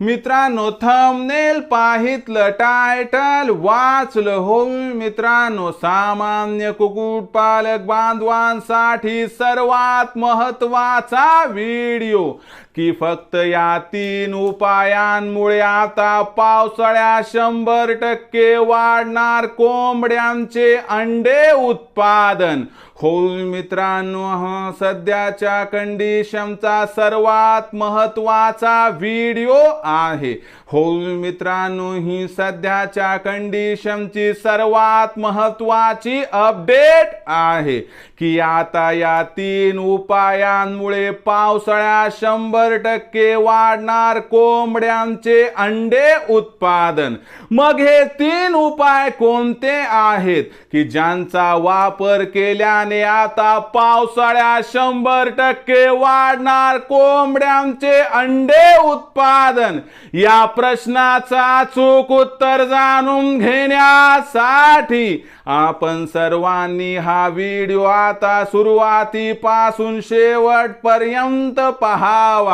मित्रांनो thumbnail पाहितलं title वाचलं हो मित्रांनो सामान्य कुक्कुट पालक बांधवांसाठी सर्वात महत्त्वाचा व्हिडिओ की फक्त या तीन उपायांमुळे आता पावसाळ्यात शंभर टक्के वाढणार कोंबड्यांचे अंडे उत्पादन. हो मित्रांनो हा सध्याच्या कंडिशनचा सर्वात महत्त्वाचा व्हिडिओ आहे. हो मित्रांनो ही सध्याच्या कंडिशनची सर्वात महत्वाची अपडेट आहे. की आता या तीन उपायांमुळे पावसाळ्यात शंभर टक्के वाढणार कोंबड्यांचे अंडे उत्पादन. मग हे तीन उपाय कोणते आहेत? की ज्यांचा वापर केल्याने आता पावसाळ्यात शंभर टक्के वाढणार कोंबड्यांचे अंडे उत्पादन? या प्रश्नाचा अचूक उत्तर जाणून घेण्यासाठी आपण सर्वांनी हा व्हिडिओ आता सुरुवातीपासून शेवटपर्यंत पहावा.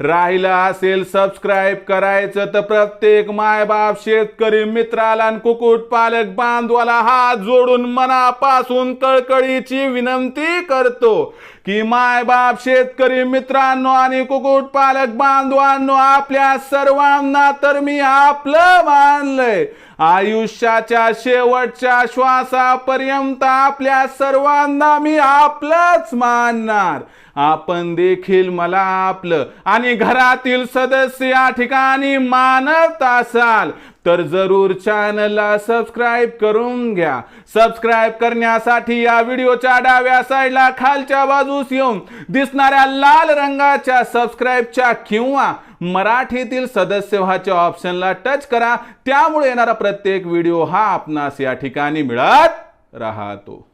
राहिलं असेल सबस्क्राईब करायचं तर प्रत्येक मायबाप शेतकरी मित्राला आणि बांधवाला हात जोडून मनापासून कळकळीची विनंती करतो की मायबाप शेतकरी मित्रांनो आणि कुक्कुटपालक बांधवांनो आपल्या सर्वांना तर मी आपलं मानलंय. आयुष्याच्या शेवटच्या श्वासापर्यंत आपल्या सर्वांना मी आपलंच मानणार. आपण देखील मला आपलं आणि घरातील सदस्य या ठिकाणी मानत असाल तर जरूर चॅनलला सबस्क्राईब करून घ्या. सबस्क्राईब करण्यासाठी या व्हिडिओच्या डाव्या साईडला खालच्या बाजूस येऊन दिसणाऱ्या लाल रंगाच्या सबस्क्राईबच्या किंवा मराठीतील सदस्य व्हाच्या ऑप्शनला टच करा. त्यामुळे येणारा प्रत्येक व्हिडिओ हा आपणास या ठिकाणी मिळत राहतो.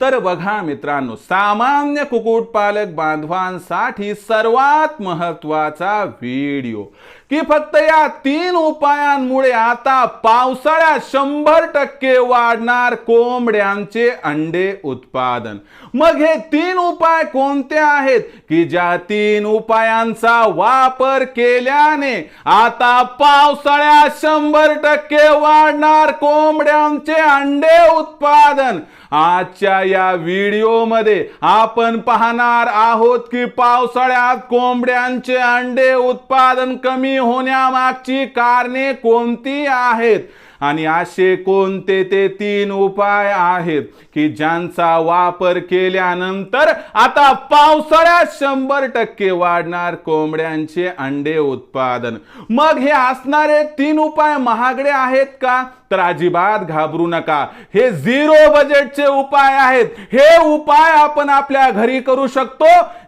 तर बघा मित्रांनो सामान्य कुक्कुटपालक बांधवांसाठी सर्वात महत्त्वाचा व्हिडिओ. की फक्त या तीन उपायांमुळे आता पावसाळ्यात शंभर टक्के वाढणार कोंबड्यांचे अंडे उत्पादन. मग हे तीन उपाय कोणते आहेत? की ज्या तीन उपायांचा वापर केल्याने आता पावसाळ्यात शंभर टक्के वाढणार कोंबड्यांचे अंडे उत्पादन. आजच्या या व्हिडिओमध्ये आपण पाहणार आहोत की पावसाळ्यात कोंबड्यांचे अंडे उत्पादन कमी होण्यामागची कारणे कोणती आहेत? आणि असे कोणते ते तीन उपाय आहेत की ज्यांचा वापर केल्यानंतर आता पावसाळ्यात शंभर टक्के वाढणार कोंबड्यांचे अंडे उत्पादन? मग हे असणारे तीन उपाय महागडे आहेत का? तर अजिबात घाबरू नका. हे झिरो बजेटचे उपाय आहेत. हे उपाय आपण आपल्या घरी करू शकतो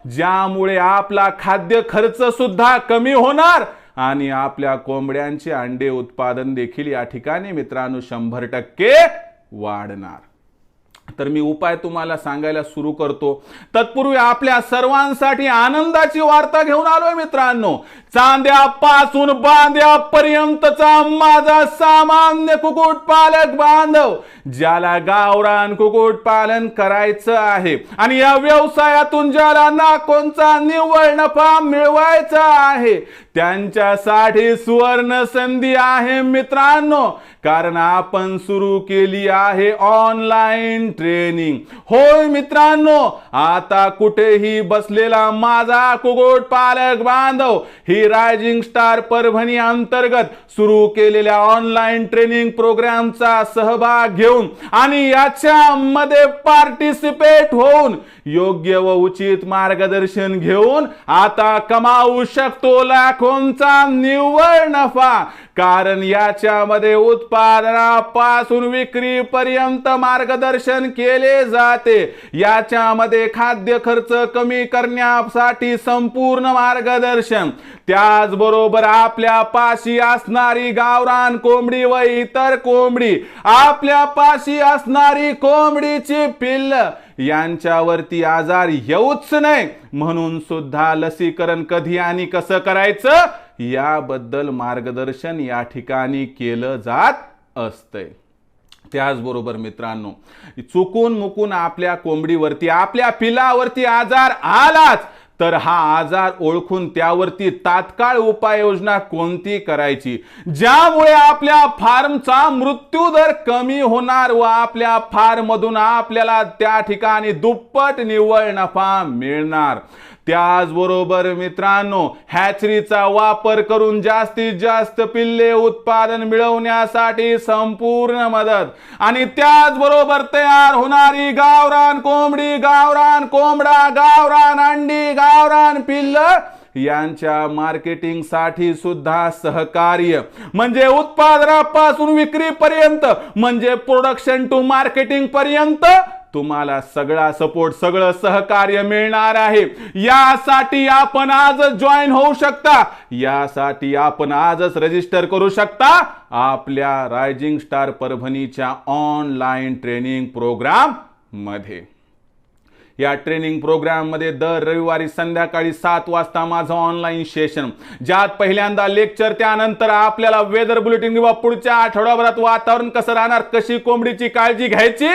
ज्यामुळे आपला खाद्य खर्च सुद्धा कमी होणार. आणि आपल्या कोंबड्यांचे अंडे उत्पादन देखील या ठिकाणी मित्रांनो शंभर टक्के वाढणार. तर मी उपाय तुम्हाला सांगायला सुरू करतो. तत्पूर्वी आपल्या सर्वांसाठी आनंदाची वार्ता घेऊन आलोय मित्रांनो. चांद्यापासून बांद्यापर्यंतचा माझा सामान्य कुक्कुटपालक बांधव ज्याला गावरान कुक्कुटपालन करायचं आहे आणि या व्यवसायातून ज्याला नाकोंचा निव्वळ नफा मिळवायचा आहे त्यांच्यासाठी सुवर्ण संधी आहे मित्रांनो. कारण आपण सुरू केली आहे ऑनलाईन ट्रेनिंग. होय मित्रांनो आता कुठेही बसलेला माझा कुगोट पालक बांधव ही रायझिंग स्टार परभणी अंतर्गत सुरू केलेल्या ऑनलाईन ट्रेनिंग प्रोग्रामचा सहभाग घेऊन आणि याच्यामध्ये पार्टिसिपेट होऊन योग्य व उचित मार्गदर्शन घेऊन आता कमावू शकतो लाखोंचा निव्वळ नफा कारण याच्यामध्ये उत्पादनापासून विक्रीपर्यंत मार्गदर्शन केले जाते. याच्यामध्ये खाद्य खर्च कमी करण्यासाठी संपूर्ण मार्गदर्शन. त्याचबरोबर आपल्या पाशी असणारी गावरान कोंबडी व इतर कोंबडी आपल्या पाशी असणारी कोंबडीची पिल्ल यांच्यावरती आजार येऊच नाही म्हणून सुद्धा लसीकरण कधी आणि कसं करायचं? याबद्दल मार्गदर्शन या ठिकाणी केलं जात असतंय. त्याचबरोबर मित्रांनो चुकून मुकून आपल्या कोंबडीवरती आपल्या पिलावरती आजार आलाच तर हा आजार ओळखून त्यावरती तात्काळ उपाययोजना कोणती करायची? ज्यामुळे आपल्या फार्मचा मृत्यू दर कमी होणार व आपल्या फार्ममधून आपल्याला त्या ठिकाणी दुप्पट निव्वळ नफा मिळणार. त्याचबरोबर मित्रांनो हॅचरीचा वापर करून जास्तीत जास्त पिल्ले उत्पादन मिळवण्यासाठी संपूर्ण मदत. आणि त्याचबरोबर तयार होणारी गावरान कोंबडी गावरान कोंबडा गावरान अंडी गावरान पिल्ल यांच्या मार्केटिंगसाठी सुद्धा सहकार्य. म्हणजे उत्पादनापासून विक्रीपर्यंत म्हणजे प्रोडक्शन टू मार्केटिंग पर्यंत तुम्हाला सगळा सपोर्ट सगळं सहकार्य मिळणार आहे. यासाठी आपण आजच जॉईन होऊ शकता. यासाठी आपण आजच रजिस्टर करू शकता आपल्या रायझिंग स्टार परभणीच्या ऑनलाईन ट्रेनिंग प्रोग्राममध्ये. या ट्रेनिंग प्रोग्राममध्ये दर रविवारी संध्याकाळी सात वाजता माझं ऑनलाईन सेशन ज्यात पहिल्यांदा लेक्चर त्यानंतर आपल्याला वेदर बुलेटिन किंवा पुढच्या आठवड्याभरात वातावरण कसं राहणार कशी कोंबडीची काळजी घ्यायची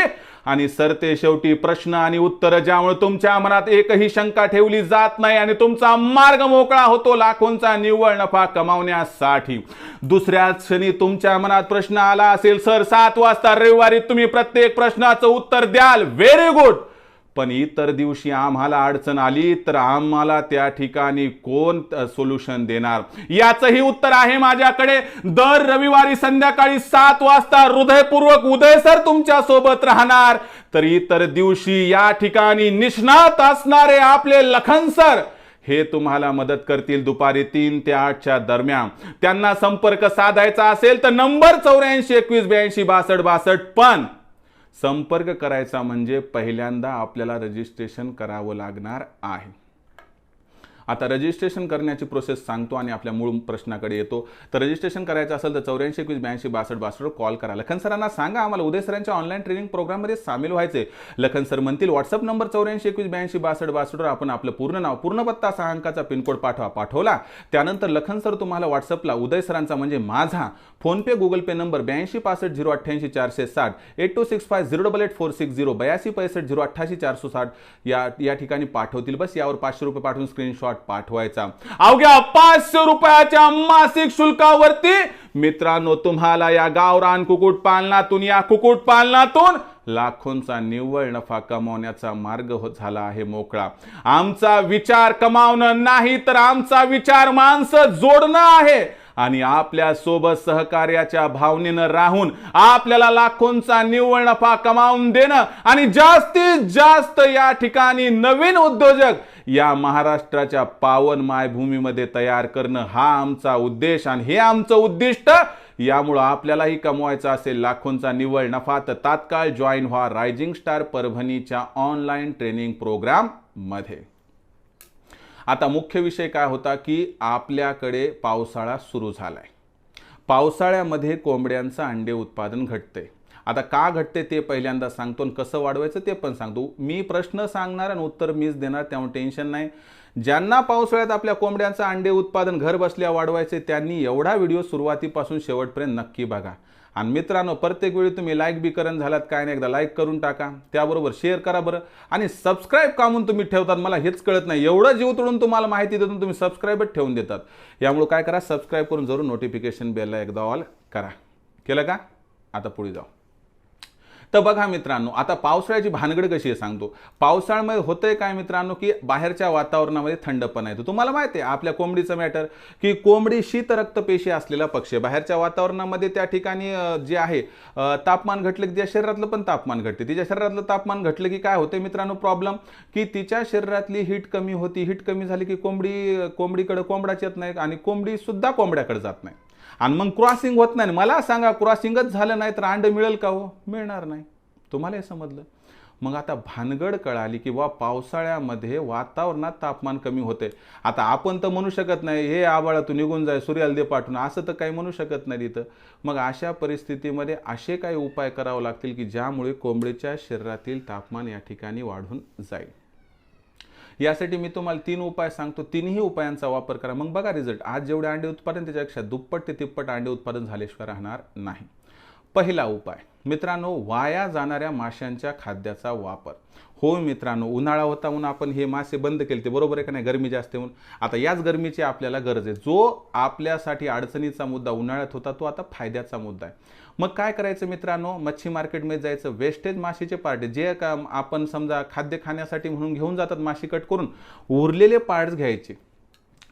आणि सरते शेवटी प्रश्न आणि उत्तर ज्यामुळे तुमच्या मनात एकही शंका ठेवली जात नाही आणि तुमचा मार्ग मोकळा होतो लाखोंचा निव्वळ नफा कमावण्यासाठी. दुसऱ्या क्षणी तुमच्या मनात प्रश्न आला असेल सर सात वाजता रविवारी तुम्ही प्रत्येक प्रश्नाचं उत्तर द्याल. व्हेरी गुड पण इतर दिवशी आम्हाला अडचण आली तर आम्हाला त्या ठिकाणी कोण सोल्युशन देणार? याचंही उत्तर आहे माझ्याकडे. दर रविवारी संध्याकाळी सात वाजता हृदयपूर्वक उदय सर तुमच्यासोबत राहणार. तर इतर दिवशी या ठिकाणी निष्णात असणारे आपले लखन सर हे तुम्हाला मदत करतील दुपारी तीन ते आठच्या दरम्यान. त्यांना संपर्क साधायचा असेल तर नंबर चौऱ्याऐंशी एकवीस ब्याऐंशी बासष्ट बासष्ट पण संपर्क करायचा म्हणजे पहिल्यांदा आपल्याला रजिस्ट्रेशन करावं लागणार आहे. आता रजिस्ट्रेशन करण्याची प्रोसेस सांगतो आणि आपल्या मूळ प्रश्नाकडे येतो. तर रजिस्ट्रेशन करायचं असेल तर चौऱ्याऐंशी एकवीस ब्याऐंशी बासष्ट बासष्ट कॉल करा. लखन सरांना सांगा आम्हाला उदय सरांच्या ऑनलाईन ट्रेनिंग प्रोग्राममध्ये सामील व्हायचे लखन सर म्हणतील व्हॉट्सअप नंबर चौऱ्याऐंशी एकवीस ब्याऐंशी बासष्ट बासष्टवर आपण आपलं पूर्ण नाव पूर्ण पत्ता सहा अंकाचा पिनकोड पाठवा पाठवला. त्यानंतर लखन सर तुम्हाला व्हॉट्सअपला उदय सरांचा म्हणजे माझा फोनपे गुगल पे नंबर ब्याऐंशी पासष्ट झिरो अठ्ठ्याऐंशी चारशे साठ eight two six five zero double eight four six zero बयाऐंशी पैसष्ट झिरो अठ्ठाशी चारशे साठ या या ठिकाणी पाठवतील. बस यावर पाचशे रुपये पाठवून स्क्रीनशॉट पाठवायचा. अवघ्या पाचशे रुपयाच्या मासिक शुल्कावरती मित्रांनो तुम्हाला या गावरान कुकुट पालनातून या कुक्कुटपालनातून लाखोंचा निव्वळ नफा कमावण्याचा मार्ग हो झाला आहे मोकळा. आमचा विचार कमावणं नाही तर आमचा विचार माणसं जोडणं आहे. आणि आपल्यासोबत सहकार्याच्या भावनेनं राहून आपल्याला लाखोंचा निव्वळ नफा कमावून देणं आणि जास्तीत जास्त या ठिकाणी नवीन उद्योजक या महाराष्ट्राच्या पावन मायभूमीमध्ये तयार करणं हा आमचा उद्देश आणि हे आमचं उद्दिष्ट. यामुळं आपल्यालाही कमवायचा असेल लाखोंचा निव्वळ नफा तर तात्काळ जॉईन व्हा रायझिंग स्टार परभणीच्या ऑनलाईन ट्रेनिंग प्रोग्राममध्ये. आता मुख्य विषय काय होता की आपल्याकडे पावसाळा सुरू झाला आहे पावसाळ्यामध्ये कोंबड्यांचं अंडे उत्पादन घटते. आता का घटते ते पहिल्यांदा सांगतो आणि कसं वाढवायचं ते पण सांगतो. मी प्रश्न सांगणार आणि उत्तर मीच देणार त्यामुळे टेन्शन नाही. ज्यांना पावसाळ्यात आपल्या कोंबड्यांचं अंडे उत्पादन घर बसल्या वाढवायचे त्यांनी एवढा व्हिडिओ सुरुवातीपासून शेवटपर्यंत नक्की बघा. आणि मित्रांनो प्रत्येक वेळी तुम्ही लाईक बी करण झालात काय नाही एकदा लाईक करून टाका. त्याबरोबर शेअर करा बरं. आणि सबस्क्राईब का म्हणून तुम्ही ठेवतात मला हेच कळत नाही. एवढं जीव तोडून तुम्हाला माहिती देतो तुम्ही सबस्क्राईबच ठेवून देतात. यामुळे काय करा सबस्क्राईब करून जरूर नोटिफिकेशन बेलला एकदा ऑल करा. केलं का? आता पुढे जाऊ. तर बघा मित्रांनो आता पावसाळ्याची भानगड कशी आहे सांगतो. पावसाळ्यामध्ये होतंय काय मित्रांनो की बाहेरच्या वातावरणामध्ये थंडपणा येतो तुम्हाला माहिती आहे आपल्या कोंबडीचं मॅटर की कोंबडी शीत रक्तपेशी असलेला पक्षी आहे. बाहेरच्या वातावरणामध्ये त्या ठिकाणी जे आहे तापमान घटलं की तिच्या शरीरातलं पण तापमान घटते. तिच्या शरीरातलं तापमान घटलं की काय होते मित्रांनो प्रॉब्लेम की तिच्या शरीरातली हीट कमी होती. हीट कमी झाली की कोंबडी कोंबडीकडे कोंबडाच येत नाही आणि कोंबडी सुद्धा कोंबड्याकडे जात नाही. आणि मग क्रॉसिंग होत नाही. मला सांगा क्रॉसिंगच झालं नाही तर अंड मिळेल का हो? मिळणार नाही. तुम्हाला हे समजलं? मग आता भानगड कळाली की बा पावसाळ्यामध्ये वातावरणात तापमान कमी होते आता आपण तर म्हणू शकत नाही हे आबाळातून निघून जाय सूर्याला दे पाठवून. असं तर काही म्हणू शकत नाही तिथं. मग अशा परिस्थितीमध्ये असे काही उपाय करावे लागतील की ज्यामुळे कोंबडीच्या शरीरातील तापमान या ठिकाणी वाढून जाईल? यासाठी मी तुम्हाला तीन उपाय सांगतो. तिन्ही उपायांचा वापर करा. मग बघा रिझल्ट आज जेवढे अंडे उत्पादन त्याच्यापेक्षा दुप्पट ते तिप्पट अंडे उत्पादन झाल्याशिवाय राहणार नाही. पहिला उपाय. मित्रांनो वाया जाणाऱ्या माशांच्या खाद्याचा वापर. हो मित्रांनो उन्हाळा होता म्हणून आपण हे मासे बंद केले ते बरोबर आहे का नाही? गरमी जास्त म्हणून. आता याच गरमीची आपल्याला गरज आहे. जो आपल्यासाठी अडचणीचा मुद्दा उन्हाळ्यात होता तो आता फायद्याचा मुद्दा आहे. मग काय करायचं मित्रांनो? मच्छी मार्केटमध्ये जायचं. वेस्टेज मासेचे पार्ट जे का आपण समजा खाद्य खाण्यासाठी म्हणून घेऊन जातात माशी कट करून उरलेले पार्ट्स घ्यायचे.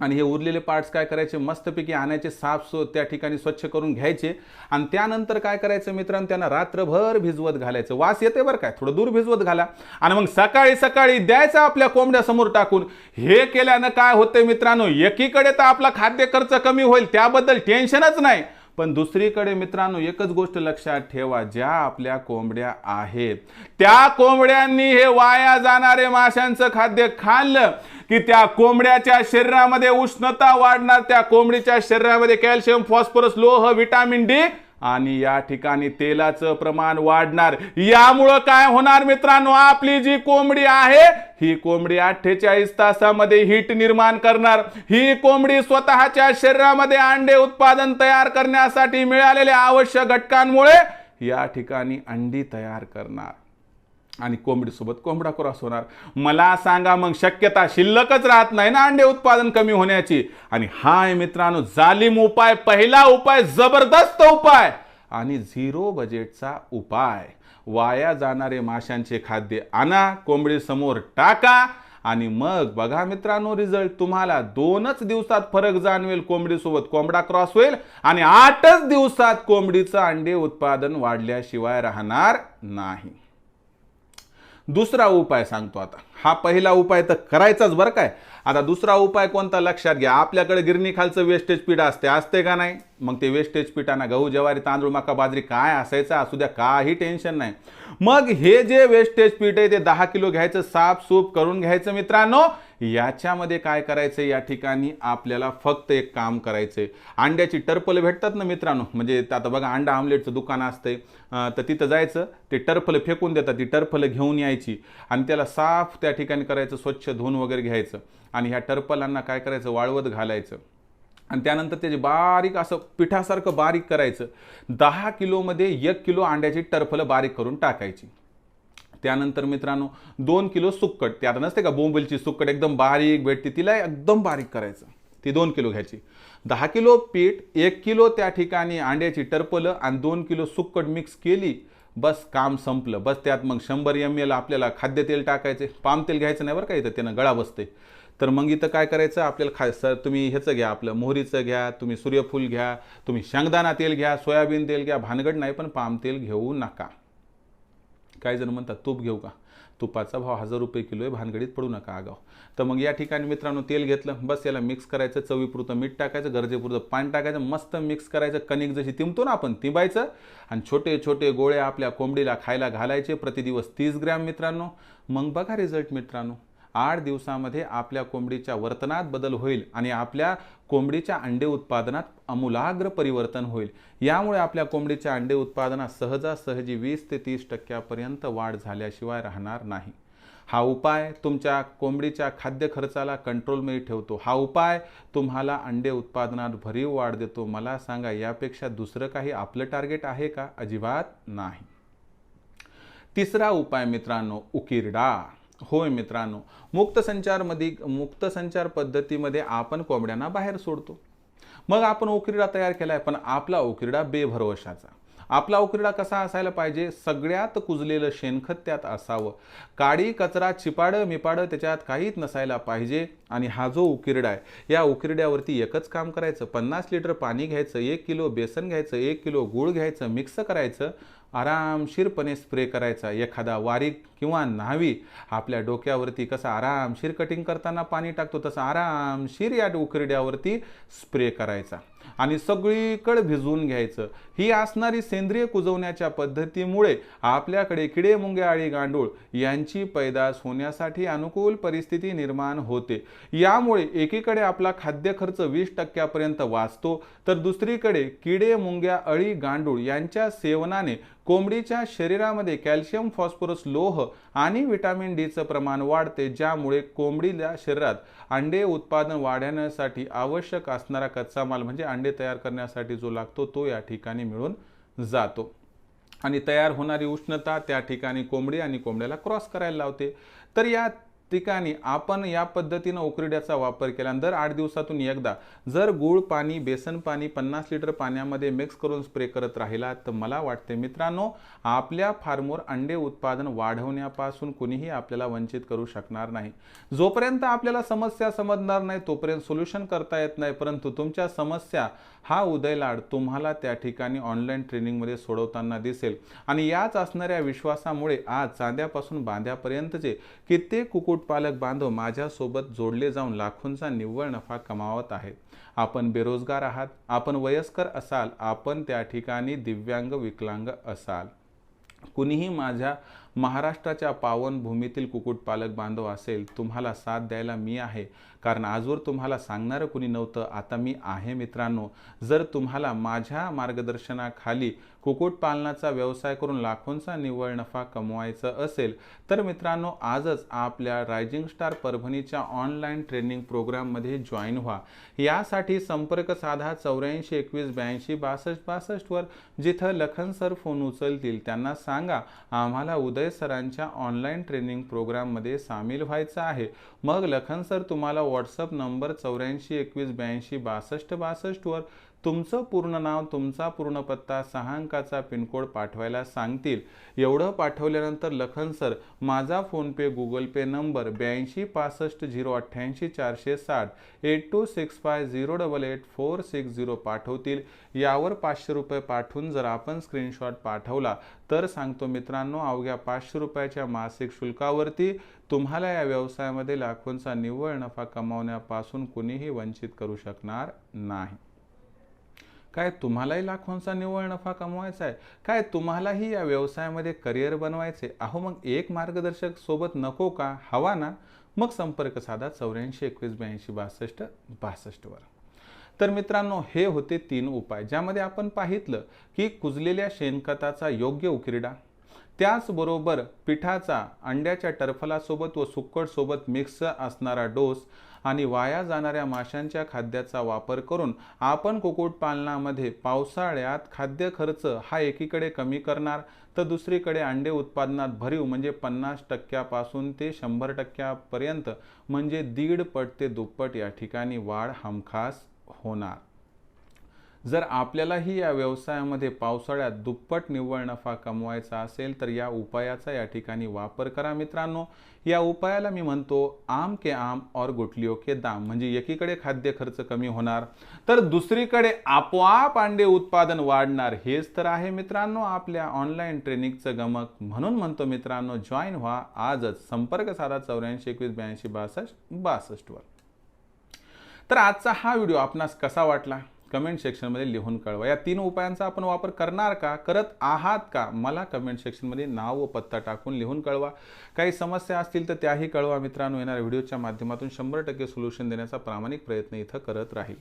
आणि हे उरलेले पार्ट्स काय करायचे? मस्तपैकी आणायचे साफ सो त्या ठिकाणी स्वच्छ करून घ्यायचे. आणि त्यानंतर काय करायचं मित्रांनो? त्यांना रात्रभर भिजवत घालायचं. वास येते बरं काय? थोडं दूर भिजवत घाला. आणि मग सकाळी सकाळी द्यायचं आपल्या कोंबड्यासमोर टाकून. हे केल्यानं काय होते मित्रांनो? एकीकडे तर आपला खाद्य खर्च कमी होईल. त्याबद्दल टेन्शनच नाही. पण दुसरीकडे मित्रांनो एकच गोष्ट लक्षात ठेवा ज्या आपल्या कोंबड्या आहेत त्या कोंबड्यांनी हे वाया जाणारे माशांचं खाद्य खाल्लं की त्या कोंबड्याच्या शरीरामध्ये उष्णता वाढणार त्या कोंबडीच्या शरीरामध्ये कॅल्शियम फॉस्फरस लोह विटामिन डी आणि या ठिकाणी तेलाचं प्रमाण वाढणार. यामुळं काय होणार मित्रांनो? आपली जी कोंबडी आहे ही कोंबडी अठ्ठेचाळीस तासामध्ये हीट निर्माण करणार. ही कोंबडी स्वतःच्या शरीरामध्ये अंडे उत्पादन तयार करण्यासाठी मिळालेल्या आवश्यक घटकांमुळे या ठिकाणी अंडी तयार करणार. आणि कोंबडीसोबत कोंबडा क्रॉस होणार मला सांगा मग शक्यता शिल्लकच राहत नाही ना अंडे उत्पादन कमी होण्याची? आणि हा आहे मित्रांनो जालिम उपाय पहिला उपाय जबरदस्त उपाय! आणि झिरो बजेटचा उपाय. वाया जाणारे माशांचे खाद्य आणा कोंबडी समोर टाका. आणि मग बघा मित्रांनो रिझल्ट तुम्हाला दोनच दिवसात फरक जाणवेल कोंबडीसोबत कोंबडा क्रॉस होईल. आणि आठच दिवसात कोंबडीचं अंडे उत्पादन वाढल्याशिवाय राहणार नाही. दुसरा उपाय सांगतो आता. हा पहिला उपाय तर करायचाच बरं काय. आता दुसरा उपाय कोणता? लक्षात घ्या. आपल्याकडे गिरणीखालचं वेस्टेज पीठ असते. असते का नाही? मग ते वेस्टेज पिठाना गहू ज्वारी तांदूळ मका बाजरी काय असायचं? असू द्या काही टेन्शन नाही. मग हे जे वेस्टेज पीठ आहे ते दहा किलो घ्यायचं साफ सूप करून घ्यायचं मित्रांनो. याच्यामध्ये काय करायचं या ठिकाणी आपल्याला फक्त एक काम करायचंय. अंड्याची टर्पल भेटतात ना मित्रांनो? म्हणजे आता बघा अंडा आमलेटचं दुकान असतंय. तर तिथं जायचं. ते टर्फलं फेकून देतात. ती टर्फलं घेऊन यायची. आणि त्याला साफ त्या त्या ठिकाणी करायचं स्वच्छ धुवून वगैरे घ्यायचं. आणि ह्या टर्पलांना काय करायचं वाळवत घालायचं. आणि त्यानंतर त्याचे बारीक असं पिठासारखं बारीक करायचं दहा किलोमध्ये एक किलो अंड्याची टर्फलं बारीक करून टाकायची. त्यानंतर मित्रांनो दोन किलो सुक्कट. ते आता नसते का बोंबलची सुक्कट एकदम बारीक भेटते तिला एकदम बारीक करायचं. ती दोन किलो घ्यायची. दहा किलो पीठ एक किलो त्या ठिकाणी अंड्याची टर्पलं आणि दोन किलो सुक्कट मिक्स केली बस काम संपलं. बस त्यात मग शंभर एम एल आपल्याला खाद्यतेल टाकायचे. पाम तेल घ्यायचं नाही बरं का इथं त्यानं गळा बसते तर मग इथं काय करायचं? आपल्याला खा सर तुम्ही ह्याचं घ्या आपलं मोहरीचं घ्या तुम्ही सूर्यफूल घ्या तुम्ही शेंगदाणा तेल घ्या सोयाबीन तेल घ्या भानगड नाही पण पाम तेल घेऊ नका. काही जण म्हणतात तूप घेऊ का? तुपाचा भाव हजार रुपये किलो आहे भानगडीत पडू नका आगाव. तर मग या ठिकाणी मित्रांनो तेल घेतलं बस याला मिक्स करायचं चवीपुरतं मीठ टाकायचं गरजेपुरतं पाणी टाकायचं मस्त मिक्स करायचं कणिक जशी तिंबतो ना आपण तिंबायचं आणि छोटे छोटे गोळे आपल्या कोंबडीला खायला घालायचे प्रतिदिवस तीस ग्रॅम मित्रांनो. मग बघा रिझल्ट मित्रांनो. आठ दिवसामध्ये आपल्या कोंबडीच्या वर्तनात बदल होईल आणि आपल्या कोंबडीच्या अंडे उत्पादनात अमूलाग्र परिवर्तन होईल. यामुळे आपल्या कोंबडीच्या अंडे उत्पादनात सहजासहजी वीस ते तीस टक्क्यापर्यंत वाढ झाल्याशिवाय राहणार नाही. हा उपाय तुमच्या कोंबडीच्या खाद्य खर्चाला कंट्रोलमध्ये ठेवतो. हा उपाय तुम्हाला अंडे उत्पादनात भरीव वाढ देतो. मला सांगा यापेक्षा दुसरं काही आपलं टार्गेट आहे का? अजिबात नाही. तिसरा उपाय मित्रांनो उकिरडा. होय मित्रांनो मुक्त संचारमध्ये मुक्त संचार पद्धतीमध्ये आपण कोंबड्यांना बाहेर सोडतो. मग आपण ओकिरडा तयार केला आहे पण आपला ओकिरडा बेभरवशाचा. आपला ओकिरडा कसा असायला पाहिजे? सगळ्यात कुजलेलं शेणखत त्यात असावं. काडी कचरा चिपाडं मिपाडं त्याच्यात काहीच नसायला पाहिजे. आणि हा जो उकिरडा आहे या उकिरड्यावरती एकच काम करायचं. पन्नास लिटर पाणी घ्यायचं एक किलो बेसन घ्यायचं एक किलो गूळ घ्यायचं मिक्स करायचं. आरामशीरपणे स्प्रे करायचा. एखादा वारीक किंवा न्हावी. आपल्या डोक्यावरती कसं आरामशीर कटिंग करताना पाणी टाकतो तसं आरामशीर या उकरड्यावरती स्प्रे करायचा. आणि सगळीकडे भिजवून घ्यायचं. ही असणारी सेंद्रिय कुजवण्याच्या पद्धतीमुळे आपल्याकडे किडे मुंगे आळी गांडूळ यांची पैदास होण्यासाठी अनुकूल परिस्थिती निर्माण होते. यामुळे एकीकडे आपला खाद्य खर्च वीस टक्क्यापर्यंत वाचतो तर दुसरीकडे किडे मुंग्या अळी गांडूळ यांच्या सेवनाने कोंबडीच्या शरीरामध्ये कॅल्शियम फॉस्फरस लोह आणि व्हिटॅमिन डीचं प्रमाण वाढते ज्यामुळे कोंबडीला शरीरात अंडे उत्पादन वाढवण्यासाठी आवश्यक असणारा कच्चा माल म्हणजे अंडे तयार करण्यासाठी जो लागतो तो या ठिकाणी मिळून जातो. आणि तयार होणारी उष्णता त्या ठिकाणी कोंबडी आणि कोंबड्याला क्रॉस करायला लावते. तर या ठिकाणी आपण या पद्धतीनं उकरड्याचा वापर केला दर आठ दिवसातून एकदा जर गूळ पाणी बेसन पाणी पन्नास लिटर पाण्यामध्ये मिक्स करून स्प्रे करत राहिला तर मला वाटते मित्रांनो आपल्या फार्मवर अंडे उत्पादन वाढवण्यापासून कुणीही आपल्याला वंचित करू शकणार नाही. जोपर्यंत आपल्याला समस्या समजणार नाही तोपर्यंत सोल्युशन करता येत नाही. परंतु तुमच्या समस्या हा उदयलाड तुम्हाला त्या ठिकाणी ऑनलाईन ट्रेनिंगमध्ये सोडवताना दिसेल. आणि याच असणाऱ्या विश्वासामुळे आज चांद्यापासून बांध्यापर्यंतचे कित्येक कुकुट कुक्कुटपालक बांधव माझ्यासोबत जोडले जाऊन लाखोंचा निव्वळ नफा कमावत आहेत. आपण बेरोजगार आहात. आपण वयस्कर असाल. आपण त्या ठिकाणी दिव्यांग विकलांग असाल. कुणीही माझ्या महाराष्ट्राच्या पावनभूमीतील कुक्कुटपालक बांधव असेल तुम्हाला साथ द्यायला मी आहे. कारण आजवर तुम्हाला सांगणारं कुणी नव्हतं आता मी आहे मित्रांनो. जर तुम्हाला माझ्या मार्गदर्शनाखाली कुक्कुटपालनाचा व्यवसाय करून लाखोंचा निव्वळ नफा कमवायचा असेल तर मित्रांनो आजच आपल्या रायझिंग स्टार परभणीच्या ऑनलाईन ट्रेनिंग प्रोग्राममध्ये जॉईन व्हा. यासाठी संपर्क साधा चौऱ्याऐंशी एकवीस ब्याऐंशी बासष्ट बासष्टवर जिथं लखन सर फोन उचलतील. त्यांना सांगा आम्हाला उदय सरांच्या ऑनलाईन ट्रेनिंग प्रोग्राममध्ये सामील व्हायचं आहे. मग लखन सर तुम्हाला व्हॉट्सअप नंबर चौऱ्याऐंशी एकवीस ब्याऐंशी बासष्ट बासष्टवर तुमचं पूर्ण नाव तुमचा पूर्ण पत्ता सहा अंकाचा पिनकोड पाठवायला सांगतील. एवढं पाठवल्यानंतर लखन सर माझा फोनपे गुगल पे नंबर ब्याऐंशी पासष्ट झिरो अठ्ठ्याऐंशी चारशे साठ eight two six five zero double eight four six zero पाठवतील. यावर पाचशे रुपये पाठवून जर आपण स्क्रीनशॉट पाठवला तर सांगतो मित्रांनो अवघ्या पाचशे रुपयाच्या मासिक शुल्कावरती तुम्हाला या व्यवसायामध्ये लाखोंचा निव्वळ नफा कमावण्यापासून कुणीही वंचित करू शकणार नाही. काय तुम्हालाही लाखोंचा निव्वळ नफा कमवायचा आहे? काय तुम्हालाही या व्यवसायामध्ये करिअर बनवायचे अहो मग एक मार्गदर्शक सोबत नको का? हवा ना? मग संपर्क साधा चौऱ्याऐंशी एकवीस ब्याऐंशी बासष्ट बासष्टवर तर मित्रांनो हे होते तीन उपाय ज्यामध्ये आपण पाहितलं की कुजलेल्या शेणखताचा योग्य उकिरडा त्याचबरोबर पिठाचा अंड्याच्या टरफलासोबत व सुक्कटसोबत मिक्स असणारा डोस आणि वाया जाणाऱ्या माशांच्या खाद्याचा वापर करून आपण कुक्कुटपालनामध्ये पावसाळ्यात खाद्य खर्च हा एकीकडे कमी करणार तर दुसरीकडे अंडे उत्पादनात भरीव म्हणजे पन्नास टक्क्यापासून ते शंभर टक्क्यापर्यंत म्हणजे दीड पट ते दुप्पट या ठिकाणी वाढ हमखास होणार. जर आपल्यालाही या व्यवसायामध्ये पावसाळ्यात दुप्पट निव्वळ नफा कमवायचा असेल तर या उपायाचा या ठिकाणी वापर करा मित्रांनो. या उपायाला मी म्हणतो आम के आम और गुटलिओ के दाम. म्हणजे एकीकडे खाद्य खर्च कमी होणार तर दुसरीकडे आपोआप अंडे उत्पादन वाढणार हेच तर आहे मित्रांनो आपल्या ऑनलाईन ट्रेनिंगचं गमक. म्हणून म्हणतो मित्रांनो जॉईन व्हा. आजच संपर्क साधा चौऱ्याऐंशी एकवीस ब्याऐंशी बासष्ट बासष्टवर. तर आजचा हा व्हिडिओ आपणास कसा वाटला? कमेंट सेक्शनमध्ये लिहून कळवा. या तीन उपायांचा आपण वापर करणार का? करत आहात का? मला कमेंट सेक्शनमध्ये नाव व पत्ता टाकून लिहून कळवा. काही समस्या असतील तर त्याही कळवा. मित्रांनो येणाऱ्या व्हिडिओच्या माध्यमातून शंभर टक्के सोल्युशन देण्याचा प्रामाणिक प्रयत्न इथं करत राहील.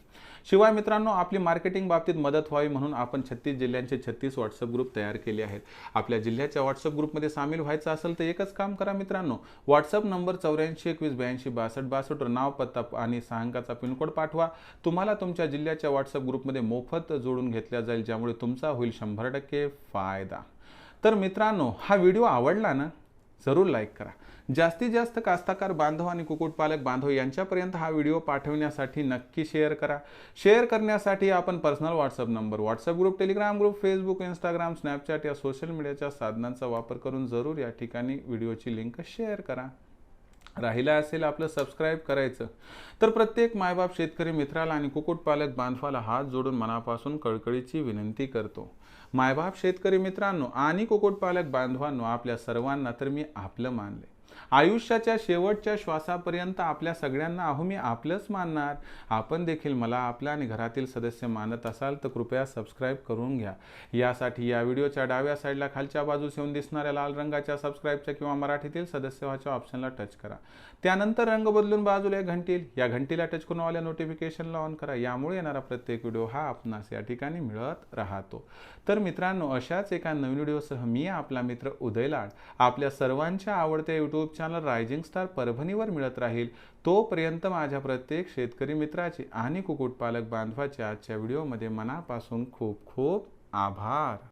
शिवाय मित्रांनो आपली मार्केटिंग बाबतीत मदत व्हावी म्हणून आपण छत्तीस जिल्ह्यांचे छत्तीस व्हॉट्सअप ग्रुप तयार केले आहेत. आपल्या जिल्ह्याच्या व्हॉट्सअप ग्रुपमध्ये सामील व्हायचं असेल तर एकच काम करा मित्रांनो. व्हॉट्सअप नंबर चौऱ्याऐंशी एकवीस ब्याऐंशी बासष्ट बासष्टवर नाव पत्ता आणि सहांकाचा पिनकोड पाठवा. तुम्हाला तुमच्या जिल्ह्याच्या व्हॉट्सअप व्हॉट्सअप ग्रुपमध्ये मोफत जोडून घेतल्या जाईल ज्यामुळे तुमचा होईल शंभर टक्के फायदा. तर मित्रांनो हा व्हिडिओ आवडला ना जरूर लाईक करा. जास्तीत जास्त कास्ताकार बांधव आणि कुक्कुटपालक बांधव यांच्यापर्यंत हा व्हिडिओ पाठवण्यासाठी नक्की शेअर करा. शेअर करण्यासाठी आपण personal WhatsApp number WhatsApp group Telegram group Facebook Instagram Snapchat या सोशल मीडियाच्या साधनांचा वापर करून जरूर या ठिकाणी व्हिडिओची लिंक शेअर करा. राहिला असेल आपलं सबस्क्राईब करायचं तर प्रत्येक मायबाप शेतकरी मित्राला आणि कुक्कुटपालक बांधवाला हात जोडून मनापासून कळकळीची विनंती करतो. मायबाप शेतकरी मित्रांनो आणि कुक्कुटपालक बांधवांनो आपल्या सर्वांना तर मी आपलं मानले आयुष्याच्या शेवटच्या श्वासापर्यंत आपल्या सगळ्यांना अहो मी आपलंच मानणार. आपण देखील मला आपल्या आणि घरातील सदस्य मानत असाल तर कृपया सबस्क्राईब करून घ्या. यासाठी या व्हिडिओच्या डाव्या साईडला खालच्या बाजूस येऊन दिसणाऱ्या लाल रंगाच्या सबस्क्राईबच्या किंवा मराठीतील सदस्य व्हाच्या ऑप्शनला टच करा. त्यानंतर रंग बदलून बाजूला एक घंटील. या घंटीला टच करून आल्या नोटिफिकेशनला ऑन करा. यामुळे येणारा प्रत्येक व्हिडिओ हा आपणास या ठिकाणी मिळत राहतो. तर मित्रांनो अशाच एका नवीन व्हिडिओसह मी आपला मित्र उदय लाड आपल्या सर्वांच्या आवडत्या यूट्यूब चॅनल रायझिंग स्टार परभणीवर मिळत राहील. तोपर्यंत माझ्या प्रत्येक शेतकरी मित्राचे आणि कुक्कुटपालक बांधवाच्या आजच्या व्हिडिओमध्ये मनापासून खूप खूप आभार.